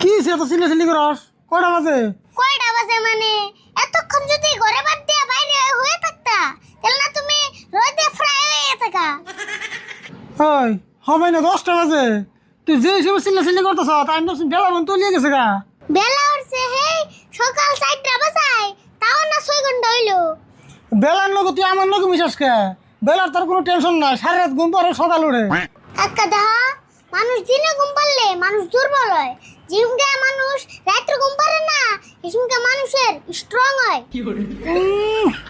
কি সে এত সিলে সিলি করস? কয়টা বাজে? কয়টা বাজে মানে? এতক্ষণ যদি ঘরে বাদ দিয়া বাইরে হয়ে থাকতা তাহলে না তুমি রোদে ফ্রাই হয়ে থাকা। ওই হবে না দশটা বাজে। তুই যে হিসেবে সিলে সিলি করতেছ তাই তো বেলা মন তলিয়ে গেছে গা। বেলা উঠছে হেই সকাল চারটা বাজায় তাও না ছয় ঘণ্টা হইল। বেলার লোক তুই আমার লোক মিশাস কে? বেলার তোর কোনো টেনশন নাই সারা রাত ঘুম পারে সকাল উঠে কাকা দেহা মানুষ দিনে ঘুম পারলে মানুষ দুর্বল হয়। জিমকে মানুষ রাত্রে ঘুম পারে না হিসমকে মানুষের স্ট্রং হয়।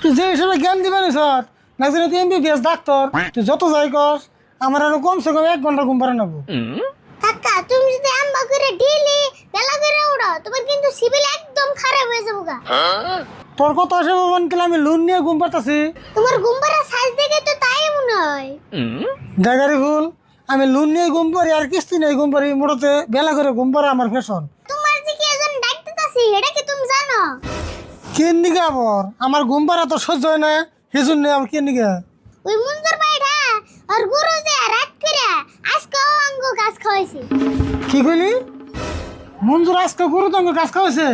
তুই যে হিসেবে জ্ঞান দিবেন স্যার? নাকি তুই এমবিবিএস ডাক্তার। তুই যত যাই কস আমার আরও কমসে কম এক ঘণ্টা ঘুম পারে নেব। কাকা তুমি যদি আম্বা করে ডেলি বেলা করে উড়াও তোমার কিন্তু সিভিল একদম খারাপ হয়ে যাব গা। তোর কত আসে মন কেলে আমি লোন নিয়ে ঘুম পারতাছি তোমার ঘুম পাড়া সাইজ দেখে তো তাই মনে হয়। জায়গারি ভুল। আমি লোন নিয়ে ঘুম পারি আর কিস্তি নিয়ে ঘুম পারি মোটাতে বেলা করে ঘুম পারে আমার ফ্যাশন তোমার যে কি এটা কি তুমি জানো? কেন আবার? আমার ঘুম পারা তো সহ্য হয় না আমার কেন ওই আর গুরু যে রাত করে আজকে অঙ্গ গাছ খাওয়াইছে। কি কইলি? মঞ্জুর আজকে গরু তো আঙ্গুর গাছ খাওয়াছে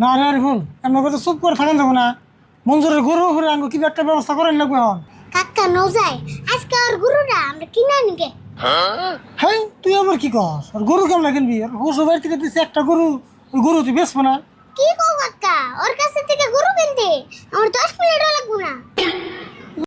না রে আরে ভুল এমন কথা চুপ করে থাকেন না। মঞ্জুরের গরু কি একটা ব্যবস্থা করেন লাগবে কাকা আজকে আর আমরা কিনা নিকে হ্যাঁ তুই আবার কি কস? আর গরু কেমন কিনবি আর ও সবাই থেকে দিচ্ছে একটা গরু, ওই গরু তুই বেচবো না? কি কো কাকা? ওর কাছে থেকে গরু কিনতে?